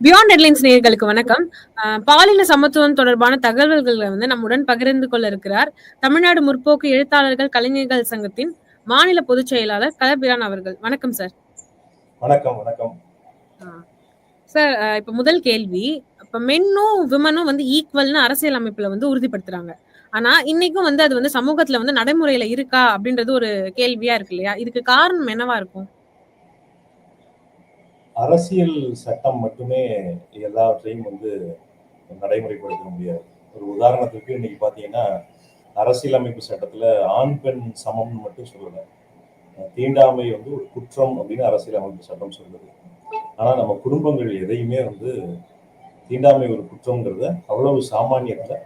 Beyond headlines நேயர்களுக்கு வணக்கம். பாலின சமத்துவம் தொடர்பான தகவல்களை வந்து நம்முடன் பகிர்ந்து கொள்ள இருக்கிறார் தமிழ்நாடு முற்போக்கு எழுத்தாளர்கள் கலைஞர்கள் சங்கத்தின் மாநில பொதுச் செயலாளர் கலபிரான் அவர்கள். வணக்கம் சார். வணக்கம் வணக்கம். சார் இப்ப முதல் கேள்வி இப்ப மென்னும் விமனும் வந்து ஈக்குவல்னு அரசியல் அமைப்புல வந்து உறுதிப்படுத்துறாங்க. ஆனா இன்னைக்கும் வந்து அது வந்து சமூகத்துல வந்து நடைமுறையில இருக்கா அப்படின்றது ஒரு கேள்வியா இருக்கு இல்லையா? இதுக்கு காரணம் என்னவா இருக்கும்? அரசியல் சட்டம் மட்டுமே எல்லாவற்றையும் வந்து நடைமுறைப்படுத்த முடியாது. ஒரு உதாரணத்துக்கு இன்னைக்கு பார்த்தீங்கன்னா அரசியலமைப்பு சட்டத்தில் ஆண் பெண் சமம்னு மட்டும் சொல்லல. தீண்டாமை வந்து ஒரு குற்றம் அப்படின்னு அரசியலமைப்பு சட்டம் சொல்லுது. ஆனால் நம்ம குடும்பங்கள் எதையுமே வந்து தீண்டாமை ஒரு குற்றங்கிறத அவ்வளவு சாமானியத்தில்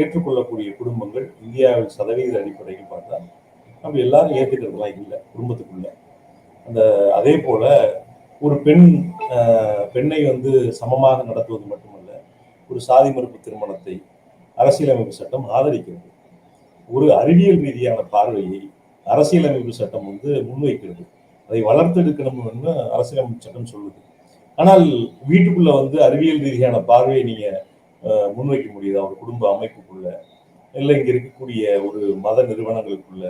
ஏற்றுக்கொள்ளக்கூடிய குடும்பங்கள் இந்தியாவில் சதவீத அடிப்படையில் பார்த்தா நம்ம எல்லாரும் ஏற்றுக்கிறதுலாம் இல்லை குடும்பத்துக்குள்ள. அந்த அதே போல ஒரு பெண் பெண்ணை வந்து சமமாக நடத்துவது மட்டுமல்ல ஒரு சாதி மறுப்பு திருமணத்தை அரசியலமைப்பு சட்டம் ஆதரிக்கிறது. ஒரு அறிவியல் ரீதியான பார்வையை அரசியலமைப்பு சட்டம் வந்து முன்வைக்கிறது. அதை வளர்த்தெடுக்கணும்னு அரசியலமைப்பு சட்டம் சொல்லுது. ஆனால் வீட்டுக்குள்ள வந்து அறிவியல் ரீதியான பார்வையை நீங்க முன்வைக்க முடியுதா? ஒரு குடும்ப அமைப்புக்குள்ள இல்லை இங்க இருக்கக்கூடிய ஒரு மத நிறுவனங்களுக்குள்ள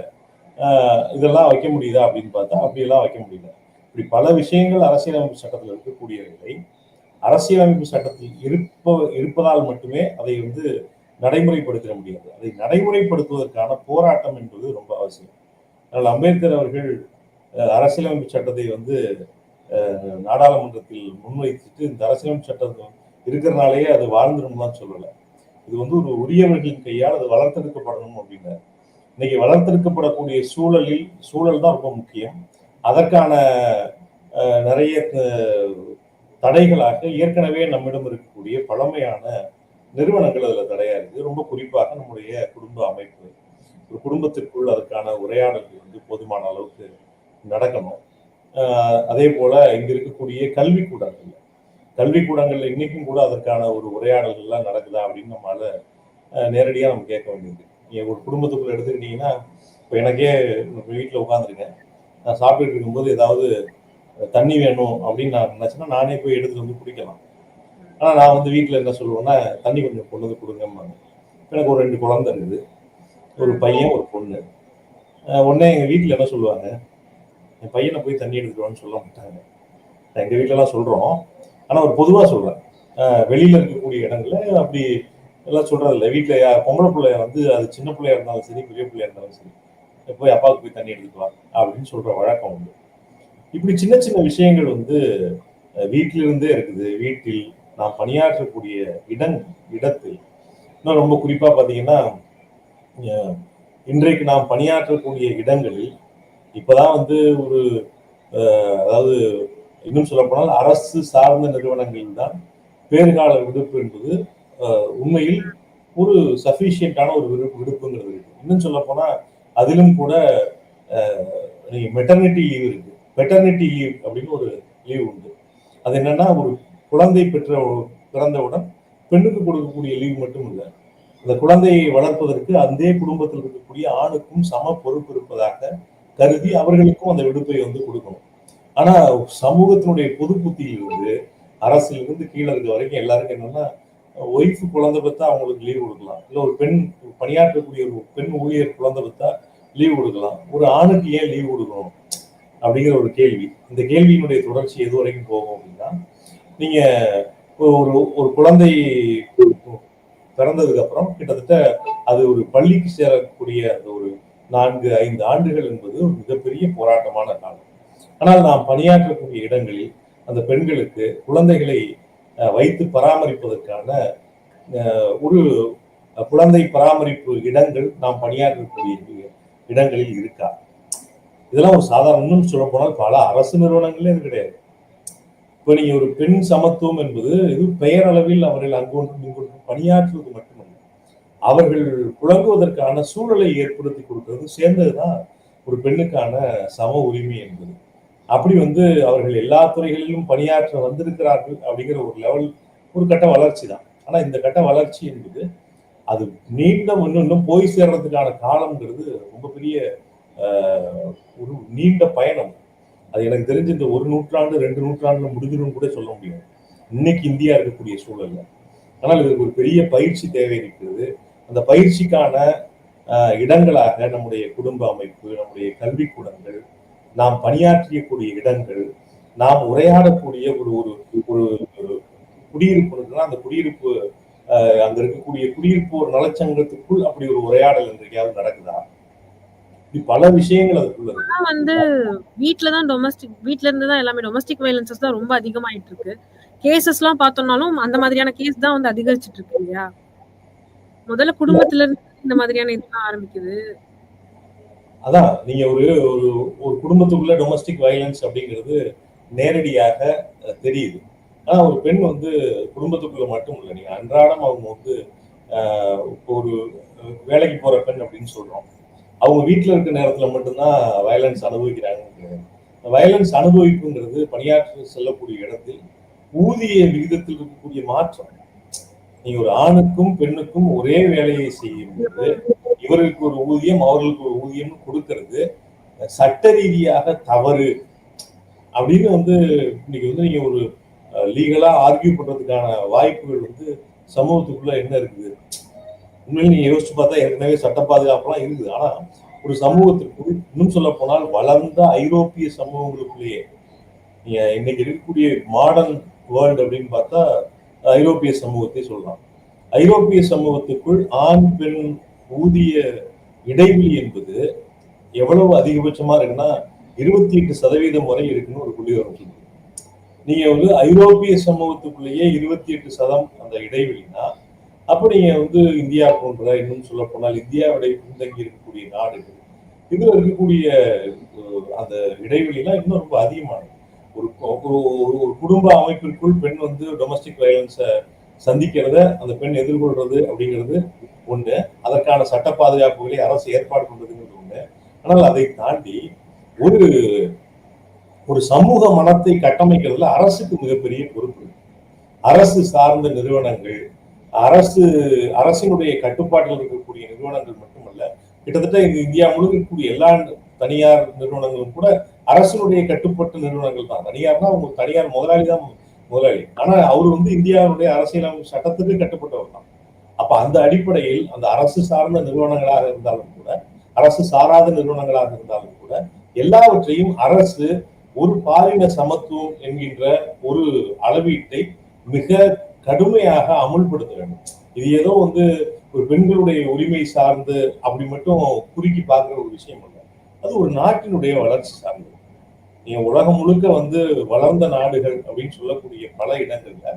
இதெல்லாம் வைக்க முடியுதா அப்படின்னு பார்த்தா அப்படியெல்லாம் வைக்க முடியல. இப்படி பல விஷயங்கள் அரசியலமைப்பு சட்டத்தில் இருக்கக்கூடியவில்லை அரசியலமைப்பு சட்டத்தில் இருப்ப இருப்பதால் மட்டுமே அதை வந்து நடைமுறைப்படுத்த முடியாது. அதை நடைமுறைப்படுத்துவதற்கான போராட்டம் என்பது ரொம்ப அவசியம். அதனால் அம்பேத்கர் அவர்கள் அரசியலமைப்பு சட்டத்தை வந்து நாடாளுமன்றத்தில் முன்வைத்துட்டு இந்த அரசியலமைப்பு சட்டம் இருக்கிறனாலேயே அது வாழ்ந்துடும் தான் சொல்லலை. இது வந்து ஒரு உரியவர்களின் கையால் அது வளர்த்தெடுக்கப்படணும் அப்படின்னாரு. இன்னைக்கு வளர்த்தெடுக்கப்படக்கூடிய சூழலில் சூழல் தான் ரொம்ப முக்கியம். அதற்கான நிறைய தடைகளாக ஏற்கனவே நம்மிடம் இருக்கக்கூடிய பழமையான நிறுவனங்கள் அதில் தடையாக இருக்குது. ரொம்ப குறிப்பாக நம்முடைய குடும்ப அமைப்பு. ஒரு குடும்பத்திற்குள் அதற்கான உரையாடல்கள் வந்து போதுமான அளவுக்கு நடக்கணும். அதே போல இங்க இருக்கக்கூடிய கல்விக்கூடங்கள். கல்விக்கூடங்கள்ல இன்னைக்கும் கூட அதற்கான ஒரு உரையாடல்கள்லாம் நடக்குதா அப்படின்னு நம்மளால நேரடியாக நம்ம கேட்க வேண்டியது நீங்கள் ஒரு குடும்பத்துக்குள்ள எடுத்துக்கிட்டீங்கன்னா இப்போ எனக்கே வீட்டில் உட்காந்துருக்கேன் நான் சாப்பிட்டுட்டு இருக்கும்போது ஏதாவது தண்ணி வேணும் அப்படின்னு நான் நினச்சேன்னா நானே போய் எடுத்துகிட்டு வந்து குடிக்கலாம். ஆனால் நான் வந்து வீட்டில் என்ன சொல்லுவேன்னா தண்ணி கொஞ்சம் கொண்டு வந்து கொடுங்கம்பாங்க. எனக்கு ஒரு ரெண்டு குழந்தை இருக்குது. ஒரு பையன் ஒரு பொண்ணு. உடனே எங்கள் வீட்டில் என்ன சொல்லுவாங்க? என் பையனை போய் தண்ணி எடுத்துட்டு சொல்ல மாட்டாங்க. எங்கள் வீட்டிலலாம் சொல்கிறோம் ஆனால் ஒரு பொதுவாக சொல்கிறேன் வெளியில் இருக்கக்கூடிய இடங்கள்ல அப்படி எல்லாம் சொல்கிறதில்ல வீட்டில் பொம்பளை பிள்ளைய வந்து அது சின்ன பிள்ளையா இருந்தாலும் சரி பெரிய பிள்ளையா இருந்தாலும் சரி. போய் அப்பாவுக்கு போய் தண்ணி எடுத்துக்கலாம் அப்படின்னு சொல்ற வழக்கம் உண்டு. இப்படி சின்ன சின்ன விஷயங்கள் வந்து வீட்டிலிருந்தே இருக்குது. வீட்டில் நாம் பணியாற்றக்கூடிய இடம் இடத்தில். இன்னும் ரொம்ப குறிப்பாக பார்த்தீங்கன்னா இன்றைக்கு நாம் பணியாற்றக்கூடிய இடங்களில் இப்போதான் வந்து ஒரு அதாவது இன்னும் சொல்லப்போனால் அரசு சார்ந்த நிறுவனங்களில் தான் பேறுகால விடுப்பு என்பது உண்மையில் ஒரு சஃபிஷியண்டான ஒரு விடுப்புங்கிறது இருக்கு. இன்னும் சொல்லப்போனால் அதிலும் கூட மெட்டர்னிட்டி லீவ் இருக்கு. மெட்டர்னிட்டி லீவ் அப்படின்னு ஒரு லீவ் உண்டு. அது என்னன்னா ஒரு குழந்தை பெற்ற பிறந்தவுடன் பெண்ணுக்கு கொடுக்கக்கூடிய லீவ் மட்டும் இல்லை. அந்த குழந்தையை வளர்ப்பதற்கு அந்த குடும்பத்தில் இருக்கக்கூடிய ஆணுக்கும் சம பொறுப்பு இருப்பதாக கருதி அவர்களுக்கும் அந்த விடுப்பை வந்து கொடுக்கணும். ஆனா சமூகத்தினுடைய பொது புத்தியிலிருந்து அரசிலிருந்து கீழே இருக்க வரைக்கும் எல்லாருக்கும் என்னன்னா ஒய்ஃப் குழந்தை பத்தா அவங்களுக்கு லீவ் கொடுக்கலாம். இல்லை ஒரு பெண் பணியாற்றக்கூடிய ஒரு பெண் ஊழியர் குழந்தை பெற்றா லீவ் கொடுக்கலாம். ஒரு ஆணுக்கு ஏன் லீவ் கொடுக்கணும்? அப்படிங்கிற ஒரு கேள்வி. இந்த கேள்வியினுடைய தொடர்ச்சி எது வரைக்கும் போகும் அப்படின்னா நீங்க ஒரு ஒரு குழந்தை பிறந்ததுக்கு அப்புறம் கிட்டத்தட்ட அது ஒரு பள்ளிக்கு சேரக்கூடிய அந்த ஒரு நான்கு ஐந்து ஆண்டுகள் என்பது ஒரு மிகப்பெரிய போராட்டமான காலம். ஆனால் நாம் பணியாற்றக்கூடிய இடங்களில் அந்த பெண்களுக்கு குழந்தைகளை அஹ், வைத்து பராமரிப்பதற்கான அஹ், ஒரு குழந்தை பராமரிப்பு இடங்கள் நாம் பணியாற்றக்கூடிய இடங்களில் இருக்கா? இதெல்லாம் ஒரு சாதாரண இன்னும் சொல்ல போனால் பல அரசு நிறுவனங்களே இது கிடையாது. இப்போ நீங்க ஒரு பெண் சமத்துவம் என்பது இது பெயரளவில் அவர்கள் அங்கொன்றும் இங்கொன்றும் பணியாற்றுவது மட்டுமல்ல. அவர்கள் புழங்குவதற்கான சூழலை ஏற்படுத்தி கொடுக்கிறது சேர்ந்ததுதான் ஒரு பெண்ணுக்கான சம உரிமை என்பது. அப்படி வந்து அவர்கள் எல்லா துறைகளிலும் பணியாற்ற வந்திருக்கிறார்கள் அப்படிங்கிற ஒரு லெவல் ஒரு கட்ட வளர்ச்சி தான். ஆனா இந்த கட்ட வளர்ச்சி என்பது அது நீண்ட இன்னும் போய் சேர்றதுக்கான காலம்ங்கிறது ரொம்ப பெரிய ஒரு நீண்ட பயணம். அது எனக்கு தெரிஞ்சு இந்த ஒரு நூற்றாண்டு ரெண்டு நூற்றாண்டுல முடிஞ்சிடும் கூட சொல்ல முடியும் இன்னைக்கு இந்தியா இருக்கக்கூடிய சூழல்ல. ஆனால் இதுக்கு ஒரு பெரிய பயிற்சி தேவை இருக்கிறது. அந்த பயிற்சிக்கான இடங்களாக நம்முடைய குடும்ப அமைப்பு நம்முடைய கல்விக்கூடங்கள் நாம் பணியாற்றியக்கூடிய இடங்கள் நாம் உரையாடக்கூடிய ஒரு ஒரு ஒரு குடியிருப்பு இருக்குன்னா அந்த குடியிருப்பு அங்க இருக்கக்கூடிய குடியிருப்பு ஒரு நலச்சங்கத்துக்குள் அப்படி ஒரு உரையாடல் என்றைக்காவது நடக்குதா? பல விஷயங்கள் வந்து வீட்ல தான் டொமஸ்டிக் வீட்ல இருந்து தான் எல்லாமே டொமஸ்டிக் வயலன்சஸ் தான் ரொம்ப அதிகமாயிட்டு இருக்கு. கேசஸ் எல்லாம் பார்த்தோம்னாலும் அந்த மாதிரியான கேஸ் தான் வந்து அதிகரிச்சிட்டு இருக்கு இல்லையா? முதல்ல குடும்பத்துல இருந்து இந்த மாதிரியான இதெல்லாம் ஆரம்பிக்குது. அதான் நீங்க ஒரு ஒரு ஒரு குடும்பத்துக்குள்ள டொமஸ்டிக் வயலன்ஸ் அப்படிங்கிறது நேரடியாக தெரியுது. ஆனா ஒரு பெண் வந்து குடும்பத்துக்குள்ள மட்டும் இல்லை. நீங்க அன்றாடம் அவங்க வந்து ஆஹ், ஒரு வேலைக்கு போற பெண் அப்படின்னு சொல்றோம். அவங்க வீட்டில் இருக்க நேரத்துல மட்டும்தான் வயலன்ஸ் அனுபவிக்கிறாங்க. வயலன்ஸ் அனுபவிப்புங்கிறது பணியாற்ற செல்லக்கூடிய இடத்தில் ஊதிய விகிதத்தில் இருக்கக்கூடிய மாற்றம். நீங்க ஒரு ஆணுக்கும் பெண்ணுக்கும் ஒரே வேலையை செய்யும் போது இவர்களுக்கு ஒரு ஊதியம் அவர்களுக்கு ஒரு ஊதியம் கொடுக்கறது சட்ட ரீதியாக தவறு. அப்படின்னு வந்து இன்னைக்கு வந்து நீங்க ஒரு லீகலா ஆர்கியூ பண்றதுக்கான வாய்ப்புகள் வந்து சமூகத்துக்குள்ள என்ன இருக்குது? உண்மையில நீங்க யோசிச்சு பார்த்தா ஏற்கனவே சட்ட பாதுகாப்புலாம் இருக்குது. ஆனா ஒரு சமூகத்திற்குள் இன்னும் சொல்ல போனால் வளர்ந்த ஐரோப்பிய சமூகங்களுக்குள்ளேயே நீங்க இன்னைக்கு இருக்கக்கூடிய மாடர்ன் வேர்ல்டு அப்படின்னு பார்த்தா ஐரோப்பிய சமூகத்தை சொல்லலாம். ஐரோப்பிய சமூகத்துக்குள் ஆண் பெண் ஊதிய இடைவெளி என்பது எவ்வளவு அதிகபட்சமா இருக்குன்னா இருபத்தி எட்டு சதவீதம் வரை இருக்குன்னு ஒரு புள்ளி வரும் நீங்க வந்து ஐரோப்பிய சமூகத்துக்குள்ளேயே இருபத்தி எட்டு சதம் அந்த இடைவெளினா அப்ப நீங்க வந்து இந்தியா போன்ற இன்னும் சொல்ல போனால் இந்தியாவுடைய பின்தங்கி இருக்கக்கூடிய நாடுகள் இதுல இருக்கக்கூடிய அந்த இடைவெளிலாம் இன்னும் ரொம்ப அதிகமானது. ஒரு ஒரு ஒரு- ஒரு குடும்ப அமைப்பிற்குள் பெண் வந்து டொமஸ்டிக் வயலன்ஸை சந்திக்கிறத அந்த பெண் எதிர்கொள்றது அப்படிங்கிறது ஒண்ணு. அதற்கான சட்ட பாதுகாப்புகளை அரசு ஏற்பாடு பண்றதுங்கிறது ஒண்ணு. ஆனால் அதை தாண்டி ஒரு ஒரு சமூக மனத்தை கட்டமைக்கிறதுல அரசுக்கு மிகப்பெரிய பொறுப்பு. அரசு சார்ந்த நிறுவனங்கள் அரசு அரசினுடைய கட்டுப்பாட்டில் இருக்கக்கூடிய நிறுவனங்கள் மட்டுமல்ல கிட்டத்தட்ட இந்த இந்தியா முழுக்க இருக்கக்கூடிய எல்லா தனியார் நிறுவனங்களும் கூட அரசினுடைய கட்டுப்பட்ட நிறுவனங்கள் தான். தனியார்னா அவங்க தனியார் முதலாளி தான் முதலாளி. ஆனா அவர் வந்து இந்தியாவுடைய அரசியலமைப்பு சட்டத்துக்கு கட்டுப்பட்டவர் தான். அப்ப அந்த அடிப்படையில் அந்த அரசு சார்ந்த நிறுவனங்களாக இருந்தாலும் கூட அரசு சாராத நிறுவனங்களாக இருந்தாலும் கூட எல்லாவற்றையும் அரசு ஒரு பாலின சமத்துவம் என்கின்ற ஒரு அளவீட்டை மிக கடுமையாக அமுல்படுத்த வேண்டும். இது ஏதோ வந்து ஒரு பெண்களுடைய உரிமை சார்ந்து அப்படி மட்டும் குறுக்கி பார்க்குற ஒரு விஷயம் இல்லை அது ஒரு நாட்டினுடைய வளர்ச்சி சார்ந்தது. நீங்க உலகம் முழுக்க வந்து வளர்ந்த நாடுகள் அப்படின்னு சொல்லக்கூடிய பல இடங்கள்ல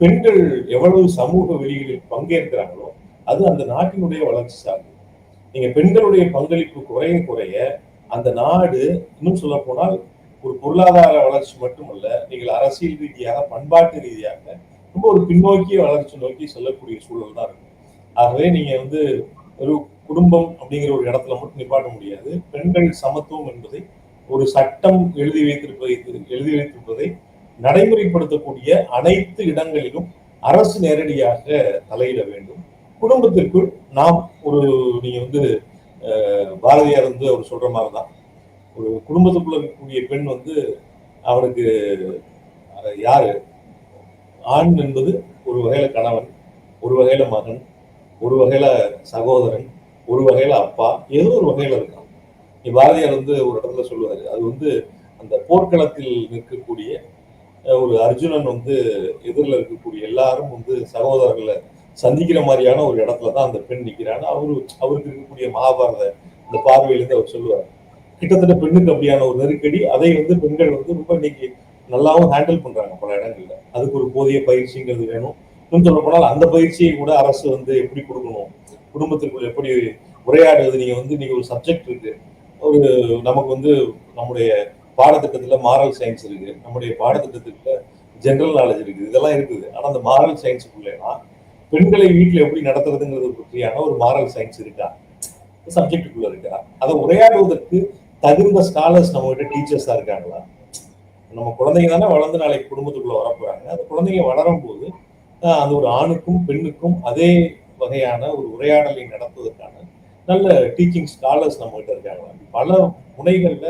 பெண்கள் எவ்வளவு சமூக வெளிகளில் பங்கேற்கிறாங்களோ அது அந்த நாட்டினுடைய வளர்ச்சி சார்ந்தது. நீங்க பெண்களுடைய பங்களிப்பு குறைய குறைய அந்த நாடு இன்னும் சொல்ல போனால் ஒரு பொருளாதார வளர்ச்சி மட்டுமல்ல நீங்கள் அரசியல் ரீதியாக பண்பாட்டு ரீதியாக ரொம்ப ஒரு பின்னோக்கிய வளர்ச்சி நோக்கி செல்லக்கூடிய சூழல் தான் இருக்கும் ஆகவே நீங்க வந்து ஒரு குடும்பம் அப்படிங்கிற ஒரு இடத்துல மட்டும் நிப்பாட்ட முடியாது. பெண்கள் சமத்துவம் என்பதை ஒரு சட்டம் எழுதி வைத்திருப்பதை எழுதி வைத்திருப்பதை நடைமுறைப்படுத்தக்கூடிய அனைத்து இடங்களிலும் அரசு நேரடியாக தலையிட வேண்டும். குடும்பத்திற்குள் நாம் ஒரு நீங்க வந்து பாரதியார் வந்து அவர் சொல்ற மாதிரி தான் ஒரு குடும்பத்துக்குள்ள இருக்கக்கூடிய பெண் வந்து அவனுக்கு யாரு? ஆண் என்பது ஒரு வகையில கணவன் ஒரு வகையில மகன் ஒரு வகையில சகோதரன் ஒரு வகையில அப்பா ஏதோ ஒரு வகையில இருக்கான். நீ பாரதியார் வந்து ஒரு இடத்துல சொல்லுவாரு அது வந்து அந்த போர்க்களத்தில் நிற்கக்கூடிய ஒரு அர்ஜுனன் வந்து எதிரில் இருக்கக்கூடிய எல்லாரும் வந்து சகோதரர்களை சந்திக்கிற மாதிரியான ஒரு இடத்துல தான் அந்த பெண் நிற்கிறான்னு அவரு அவருக்கு இருக்கக்கூடிய மகாபாரத அந்த பார்வையிலேருந்து அவர் சொல்லுவார். கிட்டத்தட்ட பெண்ணுக்கு அப்படியான ஒரு நெருக்கடி. அதை வந்து பெண்கள் வந்து ரொம்ப இன்னைக்கு நல்லாவும் ஹேண்டில் பண்றாங்க பல இடங்கள்ல. அதுக்கு ஒரு போதிய பயிற்சிங்கிறது வேணும். இன்னும் சொல்ல போனால் அந்த பயிற்சியை கூட அரசு வந்து எப்படி கொடுக்கணும்? குடும்பத்திற்குள் எப்படி உரையாடுவது? நீங்க வந்து நீங்க ஒரு சப்ஜெக்ட் இருக்கு. ஒரு நமக்கு வந்து நம்முடைய பாடத்திட்டத்துல மாரல் சயின்ஸ் இருக்கு. நம்முடைய பாடத்திட்டத்துல ஜெனரல் நாலேஜ் இருக்குது இதெல்லாம் இருக்குது. ஆனா அந்த மாரல் சயின்ஸுக்குள்ளேனா பெண்களை வீட்டில் எப்படி நடத்துறதுங்கிறது பற்றியான ஒரு மாரல் சயின்ஸ் இருக்கா? சப்ஜெக்டுக்குள்ள இருக்கா? அதை உரையாடுவதற்கு தகுந்த ஸ்காலர்ஸ் நம்ம கிட்ட டீச்சர்ஸா இருக்காங்களா? நம்ம குழந்தைங்க தானே வளர்ந்து நாளைக்கு குடும்பத்துக்குள்ள வரப்போறாங்க. அந்த குழந்தைங்க வளரும் போது அந்த ஒரு ஆணுக்கும் பெண்ணுக்கும் அதே வகையான ஒரு உரையாடலை நடத்துவதற்கான நல்ல டீச்சிங் ஸ்காலர்ஸ் நம்ம கிட்ட இருக்காங்களா? பல முனைகள்ல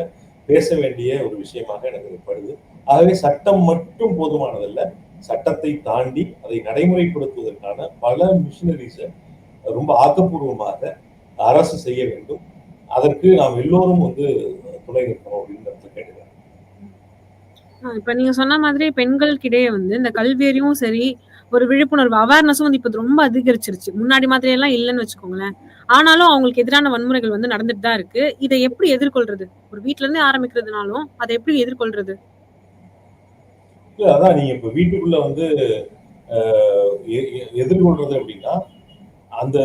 பேச வேண்டிய ஒரு விஷயமாக எனக்கு படுது. ஆகவே சட்டம் மட்டும் போதுமானதல்ல. சட்டத்தை தாண்டி அதை நடைமுறைப்படுத்துவதற்கான பல மிஷினரிஸை ரொம்ப ஆக்கப்பூர்வமாக அரசு செய்ய வேண்டும். அதற்கு நாம் எல்லோரும் வந்து துணை நிற்கணும் அப்படின்னு கேட்டுக்கிறேன். இப்ப நீங்க சொன்ன மாதிரி பெண்களுக்கிடையே வந்து இந்த கல்வியறிவும் சரி ஒரு விழிப்புணர்வு அவேர்னஸும் வந்து இப்ப ரொம்ப அதிகரிச்சிருச்சு. முன்னாடி மாதிரி எல்லாம் இல்லைன்னு வச்சுக்கோங்களேன். ஆனாலும் அவங்களுக்கு எதிரான வன்முறைகள் வந்து நடந்துட்டு தான் இருக்கு. இதை எப்படி எதிர்கொள்றது? ஒரு வீட்ல இருந்தே ஆரம்பிக்கிறதுனாலும் அதை எப்படி எதிர்கொள்றது? இல்ல அதான் நீங்க இப்ப வீட்டுக்குள்ள வந்து எதிர்கொள்றது அப்படின்னா அந்த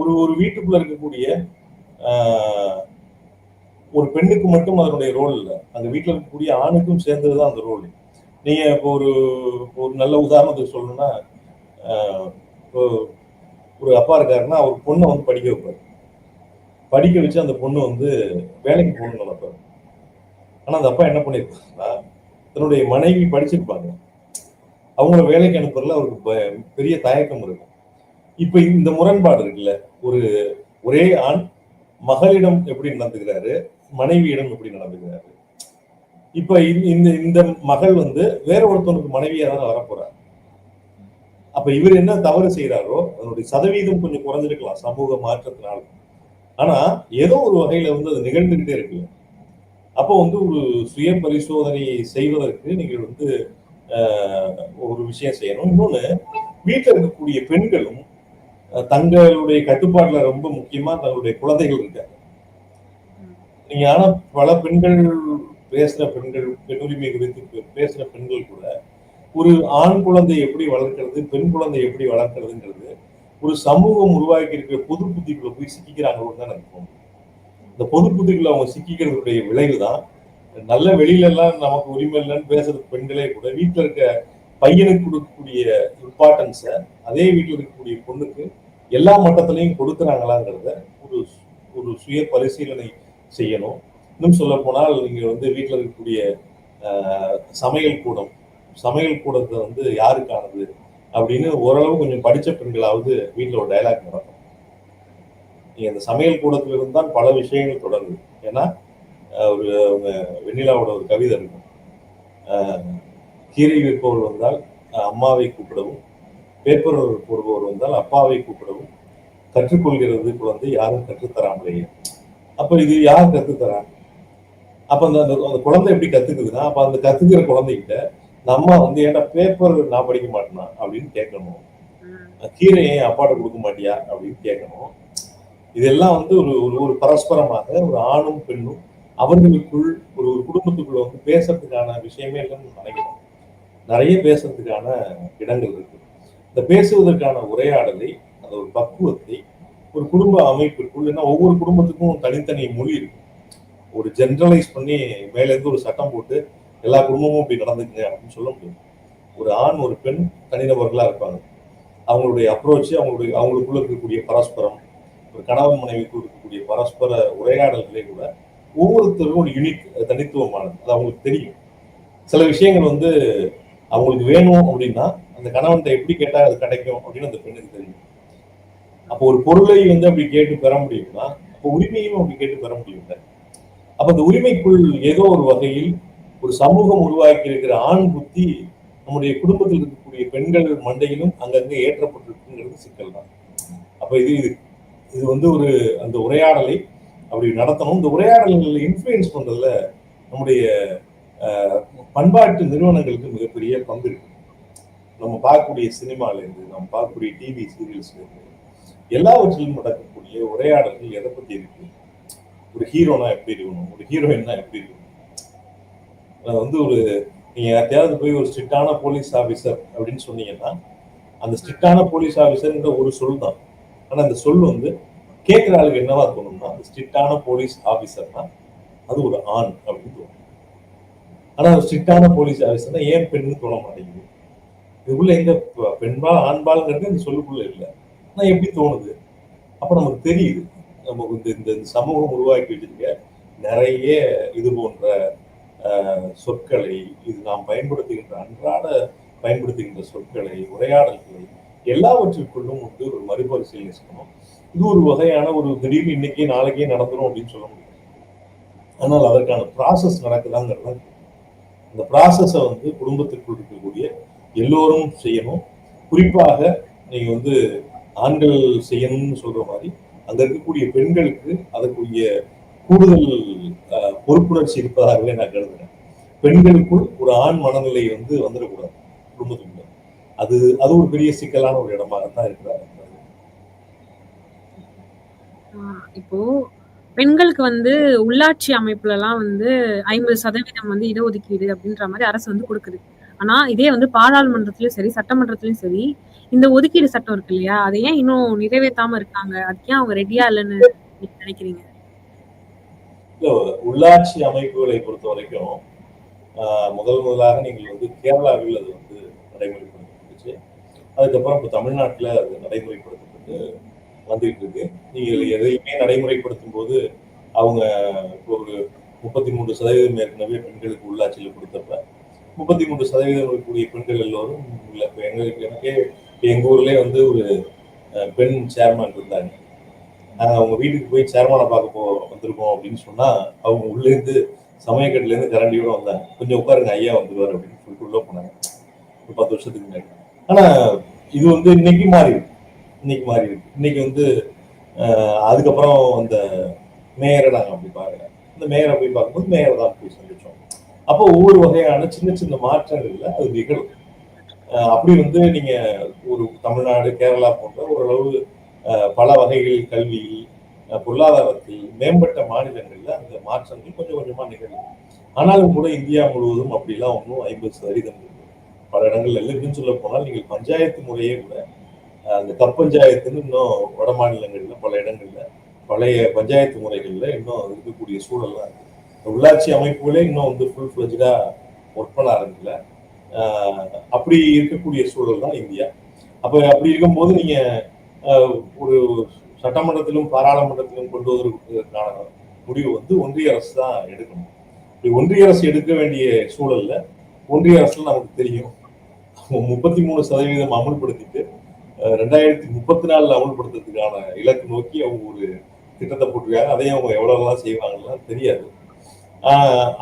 ஒரு ஒரு வீட்டுக்குள்ள இருக்கக்கூடிய ஒரு பெண்ணுக்கு மட்டும் அதனுடைய ரோல் இல்லை. அந்த வீட்டுல இருக்கக்கூடிய ஆணுக்கும் சேர்ந்ததுதான் அந்த ரோல் நீங்க இப்போ ஒரு ஒரு நல்ல உதாரணத்துக்கு சொல்லணும்னா இப்போ ஒரு அப்பா இருக்காருன்னா அவர் பொண்ணை வந்து படிக்க வைப்பாரு. படிக்க வச்சு அந்த பொண்ணு வந்து வேலைக்கு போகணும்னு நினைப்பாரு. ஆனா அந்த அப்பா என்ன பண்ணிருப்பாருன்னா தன்னுடைய மனைவி படிச்சிருப்பாங்க. அவங்கள வேலைக்கு அனுப்புறதுல அவருக்கு பெரிய தயக்கம் இருக்கும். இப்ப இந்த முரண்பாடு இருக்குல்ல ஒரு ஒரே ஆண் மகளிடம் எப்படி நடந்துக்கிறாரு? மனைவியிடம் எப்படி நடந்துக்கிறாரு? இப்ப இந்த- இந்த இந்த மகள் வந்து வேற ஒருத்தவனுக்கு மனைவியா தான் வரப்போறாரு அப்ப இவர் என்ன தவறு செய்யறாரோ அதனுடைய சதவீதம் கொஞ்சம் குறைஞ்சிருக்கலாம் சமூக மாற்றத்தினால. ஆனா ஏதோ ஒரு வகையில வந்து அது நிகழ்ந்துகிட்டே இருக்கு. அப்போ வந்து ஒரு சுய பரிசோதனை செய்வதற்கு நீங்கள் வந்து ஆஹ், ஒரு விஷயம் செய்யணும். இன்னொன்னு வீட்டில் இருக்கக்கூடிய பெண்களும் தங்களுடைய கட்டுப்பாட்டுல ரொம்ப முக்கியமா தங்களுடைய குழந்தைகள் இருக்காங்க. நீங்க ஆனா பல பெண்கள் பேசுற பெண்கள் பெண் உரிமை குறித்து பேசுற பெண்கள் கூட ஒரு ஆண் குழந்தை எப்படி வளர்க்கிறது பெண் குழந்தை எப்படி வளர்க்கறதுங்கிறது ஒரு சமூகம் உருவாக்கி இருக்கிற பொது புத்திக்குள்ள போய் சிக்கிக்கிறாங்களோன்னு தான் எனக்கு இந்த பொது புத்திக்குள்ள அவங்க சிக்கிக்கிறதுடைய விளைவு தான் நல்ல வெளியில எல்லாம் நமக்கு உரிமை இல்லைன்னு பேசுறது பெண்களே கூட வீட்டுல இருக்க பையனுக்கு கொடுக்கக்கூடிய இம்பார்ட்டன்ஸை அதே வீட்டில் இருக்கக்கூடிய பொண்ணுக்கு எல்லா மட்டத்திலையும் கொடுக்குறாங்களாங்கிறத ஒரு ஒரு சுய பரிசீலனை செய்யணும். இன்னும் சொல்ல போனால் நீங்கள் வந்து வீட்டில் இருக்கக்கூடிய ஆஹ், சமையல் கூடம் சமையல் கூடத்தை வந்து யாருக்கானது அப்படின்னு ஓரளவு கொஞ்சம் படிச்ச பெண்களாவது வீட்டில் ஒரு டயலாக் நடக்கும். நீங்கள் அந்த சமையல் கூடத்திலிருந்து இருந்தால் பல விஷயங்கள் தொடருது. ஏன்னா ஒரு அவங்க வெண்ணிலாவோட ஒரு கவிதை இருக்கும். ஆஹ், கீரை விற்பவர் வந்தால் அம்மாவை கூப்பிடவும் பேப்பர் போடுபவர் வந்தால் அப்பாவை கூப்பிடவும் கற்றுக்கொள்கிறது குழந்தை யாரும் கற்றுத்தராமலேயே. அப்ப இது யார் கத்துத்தரா அப்ப அந்த அந்த அந்த குழந்தை எப்படி கத்துக்குதுன்னா அப்ப அந்த கத்துக்கிற குழந்தைகிட்ட இந்த அம்மா வந்து ஏன்டா பேப்பர் நான் படிக்க மாட்டேனா? அப்படின்னு கேட்கணும். கீரை ஏன் அப்பாட்ட கொடுக்க மாட்டியா? அப்படின்னு கேட்கணும். இதெல்லாம் வந்து ஒரு ஒரு பரஸ்பரமாக ஒரு ஆணும் பெண்ணும் அவர்களுக்குள் ஒரு ஒரு குடும்பத்துக்குள்ள வந்து பேசுறதுக்கான விஷயமே இல்லைன்னு நினைக்கிறேன் நிறைய பேசுறதுக்கான இடங்கள் இருக்கு. இந்த பேசுவதற்கான உரையாடலை அந்த ஒரு பக்குவத்தை ஒரு குடும்ப அமைப்பிற்குள் ஏன்னா ஒவ்வொரு குடும்பத்துக்கும் தனித்தனி மொழி இருக்கு. ஒரு ஜென்ரலைஸ் பண்ணி மேலேருந்து ஒரு சட்டம் போட்டு எல்லா குடும்பமும் இப்படி நடந்துக்குங்க அப்படின்னு சொல்ல முடியும் ஒரு ஆண் ஒரு பெண் தனிநபர்களாக இருப்பாங்க. அவங்களுடைய அப்ரோச் அவங்களுடைய அவங்களுக்குள்ள இருக்கக்கூடிய பரஸ்பரம் ஒரு கணவன் மனைவிக்கு இருக்கக்கூடிய பரஸ்பர உரையாடல்களே கூட ஒவ்வொருத்தருக்கும் ஒரு யூனிக் தனித்துவமானது. அது அவங்களுக்கு தெரியும். சில விஷயங்கள் வந்து அவங்களுக்கு வேணும் அப்படின்னா அந்த கணவன்கிட்ட எப்படி கேட்டால் அது கிடைக்கும் அப்படின்னு அந்த பெண்ணுக்கு தெரியும். அப்போ ஒரு பொருளை வந்து அப்படி கேட்டு பெற முடியும்னா அப்போ உரிமையும் அப்படி கேட்டு பெற முடியும்ல. அப்போ அந்த உரிமைக்குள் ஏதோ ஒரு வகையில் ஒரு சமூகம் உருவாக்கி இருக்கிற ஆண் புத்தி நம்முடைய குடும்பத்தில் இருக்கக்கூடிய பெண்கள் மண்டையிலும் அங்கங்கே ஏற்றப்பட்டிருக்குங்கிறது சிக்கல் தான். அப்போ இது இது இது வந்து ஒரு அந்த உரையாடலை அப்படி நடத்தணும். இந்த உரையாடல்களை இன்ஃப்ளூயன்ஸ் பண்ணுறதுல நம்முடைய பண்பாட்டு நிறுவனங்களுக்கு மிகப்பெரிய பங்கு இருக்கு. நம்ம பார்க்கக்கூடிய சினிமால இருந்து நம்ம பார்க்கக்கூடிய டிவி சீரியல்ஸ்ல இருந்து எல்லாவற்றிலும் நடக்கக்கூடிய உரையாடல்கள் எதை பத்தி இருக்கு? ஒரு ஹீரோனா எப்படி இருக்கணும்? ஒரு ஹீரோயின்னா எப்படி இருக்கணும்? அது வந்து ஒரு நீங்கள் யார்ட்டையாவது போய் ஒரு ஸ்ட்ரிக்டான போலீஸ் ஆஃபீஸர் அப்படின்னு சொன்னீங்கன்னா அந்த ஸ்ட்ரிக்டான போலீஸ் ஆபீசர்ன்ற ஒரு சொல் தான். ஆனா அந்த சொல் வந்து கேட்குற ஆளுக்கு என்னவா தோணும்னா ஸ்ட்ரிக்டான போலீஸ் ஆஃபீஸர்னா அது ஒரு ஆண் அப்படின்னு தோணும். ஆனால் ஸ்ட்ரிக்டான போலீஸ் ஆபீசர்னா ஏன் பெண்ணுன்னு தோண மாட்டேங்குது. இதுக்குள்ள எங்க பெண்பால் ஆண்பால்ங்கிறது இந்த சொல்லுக்குள்ள இல்லை. நான் எப்படி தோணுது? அப்ப நமக்கு தெரியுது. நமக்கு இந்த இந்த இந்த சமூகம் உருவாக்கி வச்சிருக்க நிறைய இது போன்ற சொற்களை இது நாம் பயன்படுத்துகின்ற அன்றாட பயன்படுத்துகின்ற சொற்களை உரையாடல்களை எல்லாவற்றிற்குள்ளும் வந்து ஒரு மறுபரிசீலனை செய்யணும். இது ஒரு வகையான ஒரு திடீர்னு இன்னைக்கே நாளைக்கே நடந்துரும் அப்படின்னு சொல்ல முடியாது. ஆனால் அதற்கான ப்ராசஸ் நடக்குதாங்கிறது தான் அந்த ப்ராசஸை வந்து குடும்பத்திற்குள் இருக்கக்கூடிய எல்லோரும் செய்யணும். குறிப்பாக நீங்க வந்து ஆண்கள் செய்யணும்னு சொல்ற மாதிரி அங்க இருக்கக்கூடிய பெண்களுக்கு அதற்குரிய கூடுதல் அஹ், பொறுப்புணர்ச்சி இருப்பதாகவே நான் கருதுகிறேன் பெண்களுக்குள் ஒரு ஆண் மனநிலை வந்து வந்துடக்கூடாது குடும்பத்துக்குள்ள. அது அது ஒரு பெரிய சிக்கலான ஒரு இடமாகத்தான் இருக்கிறாங்க இப்போ பெண்களுக்கு வந்து உள்ளாட்சி அமைப்புல எல்லாம் வந்து ஐம்பது சதவீதம் வந்து இடஒதுக்கீடு அப்படின்ற மாதிரி அரசு வந்து கொடுக்குது. ஆனா இதே வந்து பாராளுமன்றத்திலயும் சரி சட்டமன்றத்திலயும் சரி இந்த ஒதுக்கீடு சட்டம் இருக்கு இல்லையா? அதை ஏன் இன்னும் நிறைவேற்றாம இருக்காங்க? அதுக்கு ஏன் அவங்க ரெடியா இல்லைன்னு நினைக்கிறீங்க? உள்ளாட்சி அமைப்புகளை பொறுத்த வரைக்கும் முதல் முதலாக நீங்கள் வந்து கேரளாவில் அது வந்து நடைமுறைப்படுத்தப்பட்டுச்சு. அதுக்கப்புறம் இப்போ தமிழ்நாட்டில் அது நடைமுறைப்படுத்தப்பட்டு வந்துகிட்டு இருக்கு நீங்கள் எதையுமே நடைமுறைப்படுத்தும் போது அவங்க இப்போ ஒரு முப்பத்தி மூன்று சதவீதம் ஏற்கனவே பெண்களுக்கு உள்ளாட்சியில் கொடுத்தப்ப முப்பத்தி மூன்று சதவீதம் இருக்கக்கூடிய பெண்கள் எல்லோரும் இல்லை இப்போ எங்களுக்கு எனக்கே எங்கள் ஊர்லேயே வந்து ஒரு பெண் சேர்மேன் இருந்தாங்க. நாங்கள் அவங்க வீட்டுக்கு போய் சேர்மனை பார்க்க போ வந்திருக்கோம் அப்படின்னு சொன்னால் அவங்க உள்ளேருந்து இருந்து சமயக்கட்டுல கரண்டியோட வந்தாங்க. கொஞ்சம் உட்காருங்க ஐயா வந்துருவாரு அப்படின்னு சொல்லிட்டு உள்ளே போனாங்க. ஒரு பத்து வருஷத்துக்கு முன்னாடி. ஆனால் இது வந்து இன்னைக்கு மாறி இருக்கு இன்னைக்கு மாறி இருக்கு. இன்னைக்கு வந்து அதுக்கப்புறம் அந்த மேயரை நாங்கள் அப்படி பாருங்க இந்த மேயரை போய் பார்க்கும்போது மேயரை தான் போய் சந்திச்சோம். அப்போ ஒவ்வொரு வகையான சின்ன சின்ன மாற்றங்கள்ல அது நிகழும். அப்படி வந்து நீங்க ஒரு தமிழ்நாடு கேரளா போன்ற ஓரளவு பல வகைகளில் கல்வியில் பொருளாதாரத்தில் மேம்பட்ட மாநிலங்களில் அந்த மாற்றங்கள் கொஞ்சம் கொஞ்சமா நிகழும். ஆனாலும் கூட இந்தியா முழுவதும் அப்படிலாம் ஒன்றும் ஐம்பது சதவீதம் பல இடங்கள்ல இல்லை. சொல்ல போனால் நீங்கள் பஞ்சாயத்து முறையே கூட அந்த கப்பஞ்சாயத்துன்னு இன்னும் வட மாநிலங்கள்ல பல இடங்கள்ல பழைய பஞ்சாயத்து முறைகள்ல இன்னும் இருக்கக்கூடிய சூழல்லாம் இருக்கு. உள்ளாட்சி அமைப்புகளே இன்னும் வந்து ஃபுல் ஃபிளஜா ஒர்க் பண்ண ஆரம்பிக்கல. அப்படி இருக்கக்கூடிய சூழல் தான் இந்தியா. அப்ப அப்படி இருக்கும்போது நீங்க ஒரு சட்டமன்றத்திலும் பாராளுமன்றத்திலும் கொண்டு வருவதற்கான முடிவு வந்து ஒன்றிய அரசு தான் எடுக்கணும். இப்படி ஒன்றிய அரசு எடுக்க வேண்டிய சூழல்ல ஒன்றிய அரசுல நமக்கு தெரியும். முப்பத்தி மூணு சதவீதம் அமல்படுத்திட்டு ரெண்டாயிரத்தி முப்பத்தி நாலுல அமல்படுத்துறதுக்கான இலக்கு நோக்கி அவங்க ஒரு திட்டத்தை போட்டிருக்காங்க. அதையும் அவங்க எவ்வளவுலாம் செய்வாங்கலாம் தெரியாது.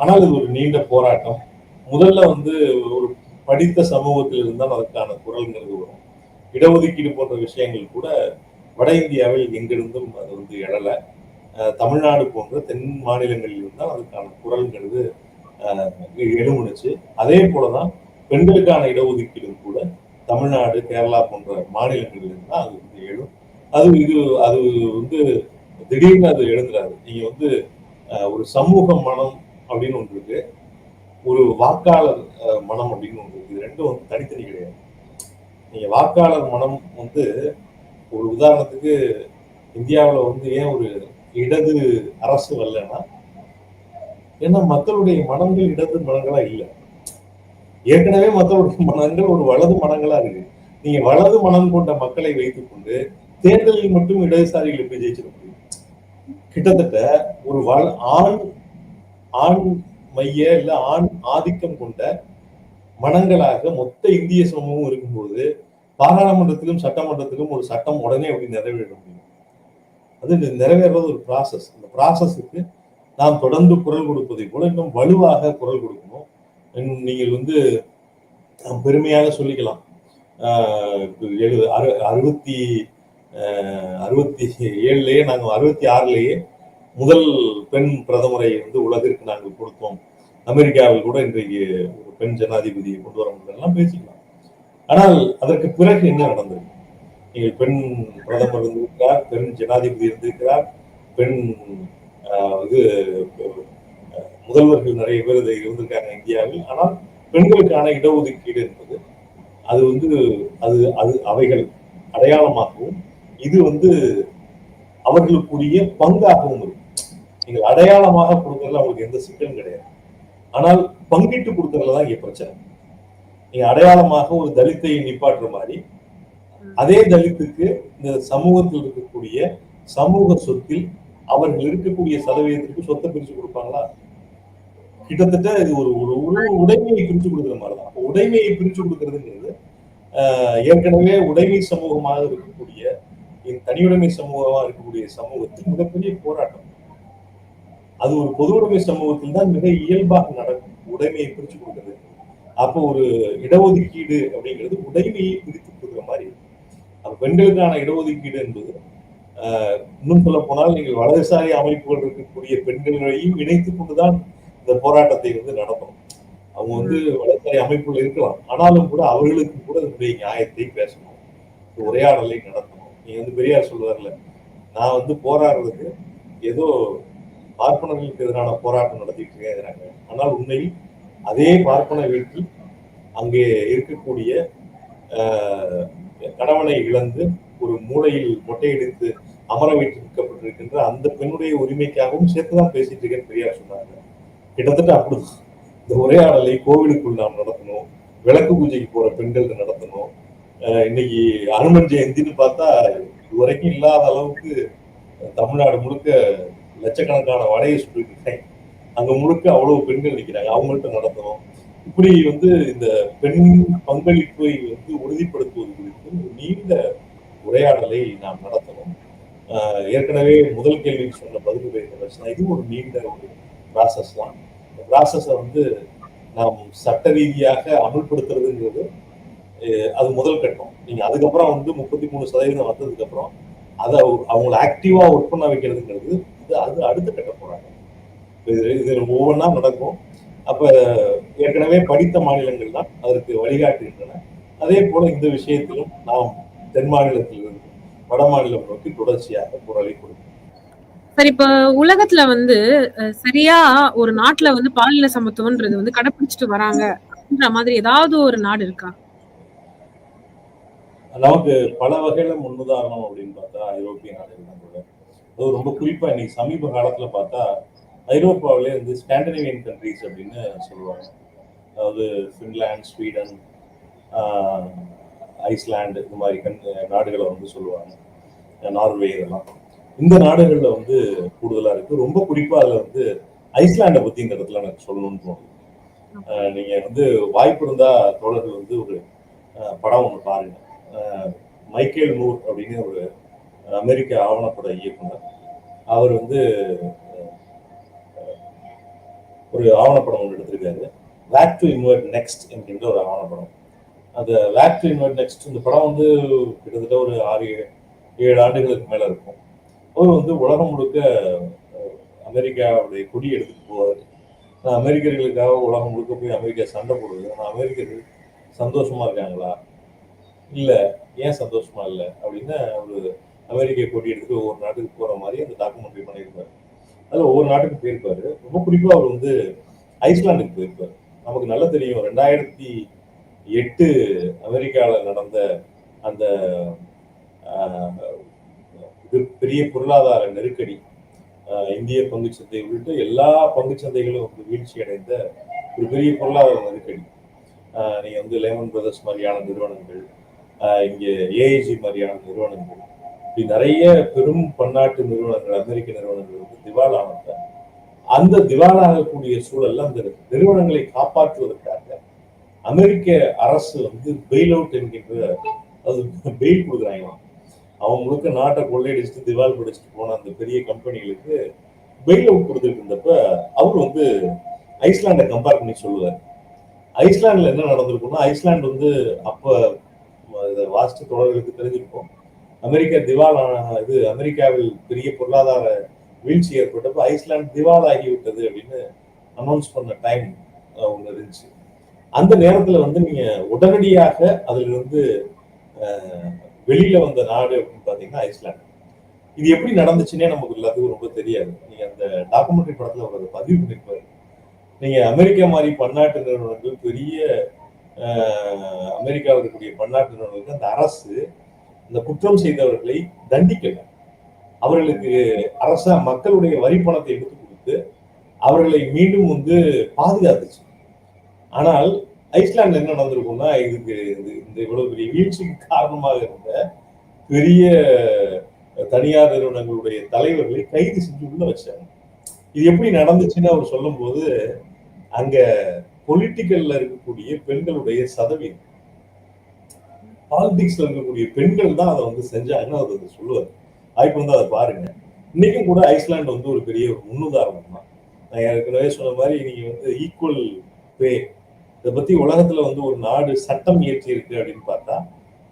ஆனால் இது ஒரு நீண்ட போராட்டம். முதல்ல வந்து ஒரு படித்த சமூகத்தில் இருந்தால் அதற்கான குரல்ங்கிறது வரும். இடஒதுக்கீடு போன்ற விஷயங்கள் கூட வட இந்தியாவில் எங்கிருந்தும் அது வந்து எழலை. தமிழ்நாடு போன்ற தென் மாநிலங்களில் இருந்தால் அதுக்கான குரல்ங்கிறது எழுமுனுச்சு அதே போலதான் பெண்களுக்கான இடஒதுக்கீடும் கூட தமிழ்நாடு கேரளா போன்ற மாநிலங்களில் இருந்தால் அது வந்து எழும். அது இது அது வந்து திடீர்னு அது எழுதுறாரு நீங்க வந்து அஹ், ஒரு சமூக மனம் அப்படின்னு ஒன்று இருக்கு. ஒரு வாக்காளர் அஹ், மனம் அப்படின்னு ஒன்று இருக்கு. இது ரெண்டும் வந்து தனித்தனி கிடையாது. நீங்க வாக்காளர் மனம் வந்து ஒரு உதாரணத்துக்கு இந்தியாவில் வந்து ஏன் ஒரு இடது அரசு வரலன்னா ஏன்னா மக்களுடைய மனங்கள் இடது மனங்களா இல்லை. ஏற்கனவே மக்களுடைய மனங்கள் ஒரு வலது மனங்களா இருக்கு. நீங்க வலது மனம் கொண்ட மக்களை வைத்துக்கொண்டு தேர்தலில் மட்டும் இடதுசாரிகள் எப்படி ஜெயிச்சிட முடியும்? கிட்டத்தட்ட ஒரு வள ஆண் ஆண் மைய இல்ல ஆண் ஆதிக்கம் கொண்ட மனங்களாக மொத்த இந்திய சமூகம் இருக்கும்போது பாராளுமன்றத்திலும் சட்டமன்றத்திலும் ஒரு சட்டம் உடனே அப்படி நிறைவேற முடியும்? அது நிறைவேறது ஒரு ப்ராசஸ் அந்த ப்ராசஸுக்கு நாம் தொடர்ந்து குரல் கொடுப்பதை போல இன்னும் வலுவாக குரல் கொடுக்கணும். நீங்கள் வந்து பெருமையாக சொல்லிக்கலாம். எழு அறு அறுபத்தி அறுபத்தி ஏழுலேயே நாங்கள் அறுபத்தி ஆறுலேயே முதல் பெண் பிரதமரை வந்து உலகிற்கு நாங்கள் கொடுத்தோம். அமெரிக்காவில் கூட இன்றைக்கு ஒரு பெண் ஜனாதிபதியை கொண்டு வர முடியலாம் பேசிக்கலாம். ஆனால் அதற்கு பிறகு என்ன நடந்தது? நீங்கள் பெண் பிரதமர் இருந்திருக்கிறார் பெண் ஜனாதிபதி இருந்திருக்கிறார் பெண் இது முதல்வர்கள் நிறைய பேர் இதை இருந்திருக்காங்க இந்தியாவில். ஆனால் பெண்களுக்கான இடஒதுக்கீடு என்பது அது வந்து அது அது அவைகள் அடையாளமாகவும் இது வந்து அவர்களுக்குரிய பங்காகவும் இருக்கும் நீங்கள் அடையாளமாக கொடுக்கறதுல அவங்களுக்கு எந்த சிக்கலும் கிடையாது. ஆனால் பங்கிட்டு கொடுக்கறதுல தான் இங்க பிரச்சனை. நீங்க அடையாளமாக ஒரு தலித்தை நிப்பாட்டுற மாதிரி அதே தலித்துக்கு இந்த சமூகத்தில் இருக்கக்கூடிய சமூக சொத்தில் அவர்கள் இருக்கக்கூடிய சதவீதத்திற்கு சொத்தை பிரிச்சு கொடுப்பாங்களா? கிட்டத்தட்ட இது ஒரு ஒரு உடைமையை பிரிச்சு கொடுக்குற மாதிரி தான் உடைமையை பிரிச்சு கொடுக்கறதுங்கிறது ஆஹ், ஏற்கனவே உடைமை சமூகமாக இருக்கக்கூடிய தனியுடைமை சமூகமாக இருக்கக்கூடிய சமூகத்தில் மிகப்பெரிய போராட்டம். அது ஒரு பொது உடைமை சமூகத்தில் தான் மிக இயல்பாக நடக்கும் உடைமையை பிரிச்சு கொடுக்கிறது. அப்போ ஒரு இடஒதுக்கீடு அப்படிங்கிறது உடைமையை பிரித்து கொடுக்குற மாதிரி அப்போ பெண்களுக்கான இடஒதுக்கீடு என்பது ஆஹ், இன்னும் சொல்ல போனால் நீங்கள் வலதுசாரி அமைப்புகள் இருக்கக்கூடிய பெண்களையும் இணைத்துக் கொண்டுதான் இந்த போராட்டத்தை வந்து நடத்தணும். அவங்க வந்து வலதுசாரி அமைப்புகள் இருக்கலாம். ஆனாலும் கூட அவர்களுக்கு கூட இதனுடைய நியாயத்தை பேசணும். உரையாடலை நடத்தணும். நீங்க வந்து பெரியார் சொல்லுவார்ல நான் வந்து போராடுறது ஏதோ பார்ப்பனர்களுக்கு எதிரான போராட்டம் நடத்திட்டு இருக்கிறாங்க. ஆனால் உண்மையில் அதே பார்ப்பன வீட்டில் அங்கே இருக்கக்கூடிய கணவனை இழந்து ஒரு மூலையில் மொட்டையடித்து அமர வைத்திருக்கப்பட்டிருக்கின்ற அந்த பெண்ணுடைய உரிமைக்காகவும் சேர்த்துதான் பேசிட்டு இருக்கேன்னு பெரியார் சொன்னாங்க. கிட்டத்தட்ட அப்படி. இந்த உரையாடலை கோவிலுக்குள் நாம் நடத்தணும். விளக்கு பூஜைக்கு போற பெண்கள் நடத்தணும். இன்னைக்கு அனுமன் ஜெயந்தின்னு பார்த்தா இதுவரைக்கும் இல்லாத அளவுக்கு தமிழ்நாடு முழுக்க லட்சக்கணக்கான வடையை சுட்டுட்டு அங்க முழுக்க அவ்வளவு பெண்கள் நிற்கிறாங்க அவங்கள்ட்ட நடத்தணும். இப்படி வந்து இந்த பெண் பங்களிப்பை வந்து உறுதிப்படுத்துவது குறித்து நீண்ட உரையாடலை நாம் நடத்தணும். ஏற்கனவே முதல் கேள்விக்கு சொன்ன பதில் பேசுனா இது ஒரு நீண்ட ஒரு ப்ராசஸ் தான். ப்ராசஸை வந்து நாம் சட்ட ரீதியாக அமல்படுத்துறதுங்கிறது அது முதல் கட்டம். நீங்கள் அதுக்கப்புறம் வந்து முப்பத்தி மூணு சதவீதம் வந்ததுக்கப்புறம் அதை அவங்கள ஆக்டிவாக ஒர்க் பண்ண வைக்கிறதுங்கிறது இது அது அடுத்த கட்ட போகிறாங்க இது இது ஒவ்வொன்றா நடக்கும். அப்போ ஏற்கனவே படித்த மாநிலங்கள் தான் அதற்கு வழிகாட்டுகின்றன. அதே போல் இந்த விஷயத்திலும் நாம் தென் மாநிலத்திலிருந்து வட மாநிலம் நோக்கி தொடர்ச்சியாக குரலை கொடுக்கும் சரி இப்ப உலகத்துல வந்து சரியா ஒரு நாட்டுல வந்து பாலின சமத்துவம்ன்றது வந்து கடைபிடிச்சிட்டு வராங்க அப்படின்ற மாதிரி ஏதாவது ஒரு நாடு இருக்கா? நமக்கு பல வகையில முன்னுதாரணம் அப்படின்னு பார்த்தா ஐரோப்பிய நாடுகள் கூட. அது ரொம்ப குறிப்பா இன்னைக்கு சமீப காலத்துல பார்த்தா ஐரோப்பாவிலே வந்து ஸ்காண்டினேவியன் கண்ட்ரீஸ் அப்படின்னு சொல்லுவாங்க. அதாவது ஃபின்லாந்து ஸ்வீடன் ஆஹ், இந்த மாதிரி கண் நாடுகளை வந்து சொல்லுவாங்க. நார்வே இதெல்லாம். இந்த நாடுகள்ல வந்து கூடுதலா இருக்கு. ரொம்ப குறிப்பா அதுல வந்து ஐஸ்லாண்டை பத்தி இந்த இடத்துல எனக்கு சொல்லணும்னு தோணுது. ஆஹ், நீங்க வந்து வாய்ப்பு இருந்தா தோழர்கள் வந்து ஒரு படம் ஒன்று பாருங்க. மைக்கேல் மூர் அப்படின்னு ஒரு அமெரிக்க ஆவணப்பட இயக்குனர். அவர் வந்து ஒரு ஆவணப்படம் ஒன்று எடுத்திருக்காரு. வேக் டு இன்வெர்ட் நெக்ஸ்ட் என்கின்ற ஒரு ஆவணப்படம். அந்த வேக் டு இன்வெர்ட் நெக்ஸ்ட் இந்த படம் வந்து கிட்டத்தட்ட ஒரு ஆறு ஏழு ஆண்டுகளுக்கு மேல இருக்கும். அவர் வந்து உலகம் முழுக்க அமெரிக்காவுடைய கொடி எடுத்துட்டு போவார். நான் அமெரிக்கர்களுக்காக உலகம் முழுக்க போய் அமெரிக்கா சண்டை போடுது ஆனால் அமெரிக்கர்கள் சந்தோஷமா இருக்காங்களா? இல்லை ஏன் சந்தோஷமா இல்லை? அப்படின்னு ஒரு அமெரிக்க கொடி எடுத்துட்டு ஒவ்வொரு நாட்டுக்கு போற மாதிரி அந்த டாக்குமெண்ட்ரி பண்ணியிருப்பாரு. அதில் ஒவ்வொரு நாட்டுக்கு போயிருப்பாரு. ரொம்ப குறிப்பாக அவர் வந்து ஐஸ்லாண்டுக்கு போயிருப்பாரு. நமக்கு நல்லா தெரியும் ரெண்டாயிரத்தி எட்டு அமெரிக்காவில் நடந்த அந்த இது பெரிய பொருளாதார நெருக்கடி இந்திய பங்குச்சந்தை உள்ளிட்ட எல்லா பங்குச்சந்தைகளும் வந்து வீழ்ச்சி அடைந்த ஒரு பெரிய பொருளாதார நெருக்கடி. நீங்கள் வந்து லெமன் பிரதர்ஸ் மாதிரியான நிறுவனங்கள் இங்கே ஏஐஜி மாதிரியான நிறுவனங்கள் இப்படி நிறைய பெரும் பன்னாட்டு நிறுவனங்கள் அமெரிக்க நிறுவனங்கள் வந்து திவாலானப்ப அந்த திவாலாகக்கூடிய சூழல்ல அந்த நிறுவனங்களை காப்பாற்றுவதற்காக அமெரிக்க அரசு வந்து பெயில் அவுட் என்கின்ற அது பெயில் கொடுக்குறாங்க அவங்களுக்கு முழுக்க நாட்டை கொள்ளையடிச்சுட்டு திவால் பிடிச்சிட்டு போன அந்த பெரிய கம்பெனிகளுக்கு பெயில் அவுட் கொடுத்துட்டு இருந்தப்ப அவர் வந்து ஐஸ்லாண்டை கம்பேர் பண்ணி சொல்லுவார் ஐஸ்லாண்டில் என்ன நடந்திருக்கும்னா ஐஸ்லாந்து வந்து அப்போ இதை வாசித்து தொடர்களுக்கு தெரிஞ்சிருக்கும். அமெரிக்கா திவால் இது அமெரிக்காவில் பெரிய பொருளாதார வீழ்ச்சி ஏற்பட்டப்போ ஐஸ்லாந்து திவால் ஆகிவிட்டது அப்படின்னு அனௌன்ஸ் பண்ண டைம் ஒன்று இருந்துச்சு. அந்த நேரத்தில் வந்து நீங்கள் உடனடியாக அதிலிருந்து வெளியில வந்த நாடு அப்படின்னு பாத்தீங்கன்னா ஐஸ்லாந்து. இது எப்படி நடந்துச்சுன்னே நமக்கு எல்லாத்துக்கும் ரொம்ப தெரியாது. நீங்க அந்த டாக்குமெண்ட்ரி படத்துல ஒரு பதிவு பண்ணிருப்பாரு. நீங்க அமெரிக்கா மாதிரி பன்னாட்டு நிறுவனங்கள் பெரிய அமெரிக்காவில் இருக்கக்கூடிய பன்னாட்டு நிறுவனங்களுக்கு அந்த அரசு இந்த குற்றம் செய்தவர்களை தண்டிக்கல. அவர்களுக்கு அரச மக்களுடைய வரி பணத்தை எடுத்து கொடுத்து அவர்களை மீண்டும் வந்து பாதுகாத்துச்சு. ஆனால் ஐஸ்லாண்ட்ல என்ன நடந்திருக்கும்னா இதுக்கு இது- இந்த இவ்வளவு பெரிய வீழ்ச்சிக்கு காரணமாக இருந்த பெரிய தனியார் நிறுவனங்களுடைய தலைவர்களை கைது செஞ்சு உள்ள வச்சாங்க. இது எப்படி நடந்துச்சுன்னு அவர் சொல்லும்போது அங்க பொலிட்டிக்கல்ல இருக்கக்கூடிய பெண்களுடைய சதவீதம் பாலிடிக்ஸ்ல இருக்கக்கூடிய பெண்கள் தான் அதை வந்து செஞ்சாங்கன்னு அவர் சொல்லுவார். வாய்ப்பு வந்து அதை பாருங்க. இன்னைக்கும் கூட ஐஸ்லாண்ட் வந்து ஒரு பெரிய ஒரு முன்னுதாரணம் தான் நான் ஏற்கனவே சொன்ன மாதிரி நீங்க வந்து ஈக்குவல் பே இதை பத்தி உலகத்துல வந்து ஒரு நாடு சட்டம் இயற்றி இருக்கு அப்படின்னு பார்த்தா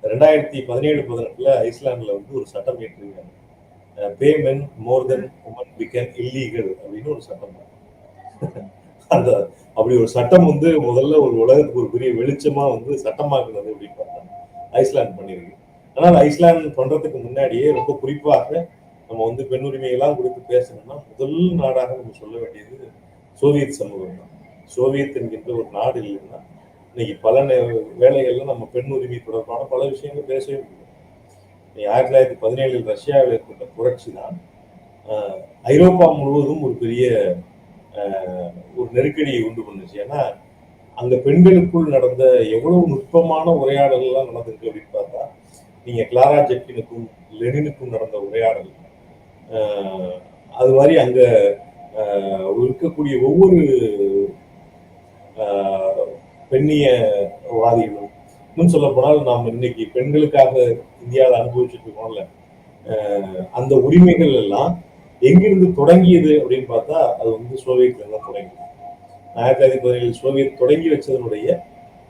ரெண்டாயிரத்தி பதினேழு பதினெட்டுல ஐஸ்லாந்துல வந்து ஒரு சட்டம் இயற்றிருக்காங்க. Pay men more than women began illegal அப்படின்னு ஒரு சட்டம் அந்த அப்படி ஒரு சட்டம் வந்து முதல்ல ஒரு உலகத்துக்கு ஒரு பெரிய வெளிச்சமா வந்து சட்டமாக்குனது அப்படின்னு பார்த்தா ஐஸ்லாந்து பண்ணியிருக்கு. ஆனால் ஐஸ்லாந்து பண்றதுக்கு முன்னாடியே ரொம்ப குறிப்பாக நம்ம வந்து பெண்ணுரிமையெல்லாம் குறித்து பேசணும்னா முதல் நாடாக நம்ம சொல்ல வேண்டியது சோவியத் சமூகம் தான். சோவியத் என்கின்ற ஒரு நாடு இல்லைன்னா இன்னைக்கு பல வேலைகளில் நம்ம பெண் உரிமை தொடர்பான பல விஷயங்கள் பேசவே முடியும். இன்னைக்கு ஆயிரத்தி தொள்ளாயிரத்தி பதினேழில் ரஷ்யாவில் ஏற்பட்ட புரட்சி தான் ஐரோப்பா முழுவதும் ஒரு பெரிய ஒரு நெருக்கடியை உண்டு பண்ணுச்சு. ஏன்னா அங்கே பெண்களுக்குள் நடந்த எவ்வளவு நுட்பமான உரையாடல்கள்லாம் நடந்திருக்கு அப்படின்னு பார்த்தா நீங்க கிளாரா ஜெப்பினுக்கும் லெனினுக்கும் நடந்த உரையாடல் அது மாதிரி அங்க இருக்கக்கூடிய ஒவ்வொரு பெண்ணியவாதிகளும் இன்னும் சொல்ல போனால் நாம் இன்னைக்கு பெண்களுக்காக இந்தியாவில் அனுபவிச்சுட்டு இருக்கோம்ல அந்த உரிமைகள் எல்லாம் எங்கிருந்து தொடங்கியது அப்படின்னு பார்த்தா அது வந்து சோவியத்ல தான் தொடங்கியது. ஆயிரத்தி தொள்ளாயிரத்தி பதினேழு சோவியத் தொடங்கி வச்சதனுடைய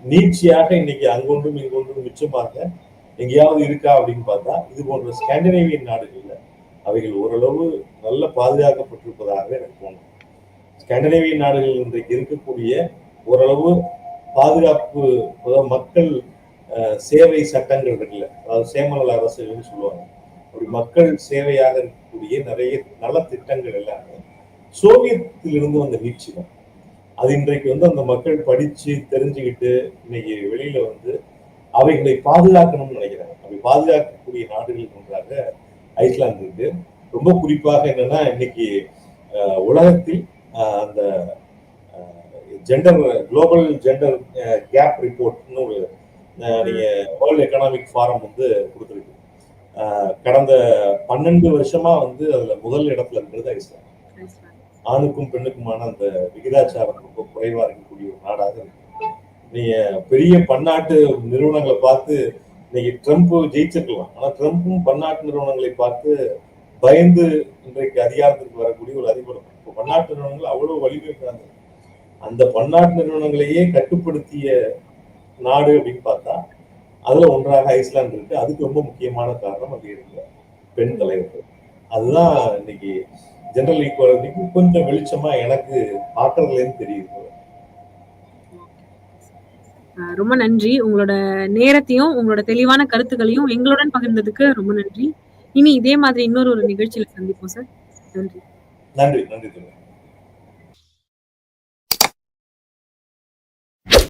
நீட்சியாக இன்னைக்கு அங்கொன்றும் இங்கொன்றும் மிச்சமாக எங்கேயாவது இருக்கா அப்படின்னு பார்த்தா இது போன்ற ஸ்காண்டினேவியன் நாடுகளில் அவைகள் ஓரளவு நல்ல பாதுகாக்கப்பட்டிருப்பதாக எனக்கு தோணும் ஸ்காண்டினேவியன் நாடுகள் இன்றைக்கு இருக்கக்கூடிய ஓரளவு பாதுகாப்பு அதாவது மக்கள் சேவை சட்டங்கள் இருக்குல்ல அதாவது சேமநல அரசுகள்னு சொல்லுவாங்க. அப்படி மக்கள் சேவையாக இருக்கக்கூடிய நிறைய நல திட்டங்கள் எல்லாமே சோவியத்திலிருந்து வந்த நீட்சி தான். அது இன்றைக்கு வந்து அந்த மக்கள் படிச்சு தெரிஞ்சுக்கிட்டு இன்னைக்கு வெளியில வந்து அவைகளை பாதுகாக்கணும்னு நினைக்கிறாங்க. அவை பாதுகாக்கக்கூடிய நாடுகள் ஒன்றாக ஐஸ்லாந்து இருக்கு. ரொம்ப குறிப்பாக என்னன்னா இன்னைக்கு உலகத்தில் அந்த ஜெண்டர் குளோபல் ஜெண்டர் கேப் ரிப்போர்ட்னு ஒரு அஹ், நீங்க வேர்ல்டு எக்கனாமிக் ஃபாரம் வந்து கொடுத்துருக்கு. கடந்த பன்னெண்டு வருஷமா வந்து அதுல முதல் இடத்துல இருக்கிறது ஐஸ்லாந்து ஆணுக்கும் பெண்ணுக்குமான அந்த விகிதாச்சாரம் ரொம்ப குறைவா இருக்கக்கூடிய ஒரு நாடாக இருக்கு. நீங்க பெரிய பன்னாட்டு நிறுவனங்களை பார்த்து இன்னைக்கு ட்ரம்ப் ஜெயிச்சிருக்கலாம். ஆனா ட்ரம்ப்பும் பன்னாட்டு நிறுவனங்களை பார்த்து பயந்து இன்றைக்கு அதிகாரத்திற்கு வரக்கூடிய ஒரு அதிபர். இப்போ பன்னாட்டு நிறுவனங்கள் அவ்வளவு வலிமை அந்த பன்னாட்டு நிறுவனங்களையே கட்டுப்படுத்திய நாடு அப்படின்னு பார்த்தா அதுல ஒன்றாக ஐஸ்லாந்து இருக்கு. அதுக்கு ரொம்ப முக்கியமான காரணம் அங்கே இருக்க. பெண் தலைவர்கள். அதுதான் இன்னைக்கு ஜெனரல் ஈக்குவாலிட்டிக்கு கொஞ்சம் வெளிச்சமா எனக்கு ஆற்றதுலேருந்து தெரியுது. ரொம்ப நன்றி. உங்களோட நேரத்தையும் உங்களோட தெளிவான கருத்துக்களையும் எங்களுடன் பகிர்ந்ததுக்கு ரொம்ப நன்றி. இனி இதே மாதிரி இன்னொரு ஒரு நிகழ்ச்சியில சந்திப்போம் சார். நன்றி. நன்றி நன்றி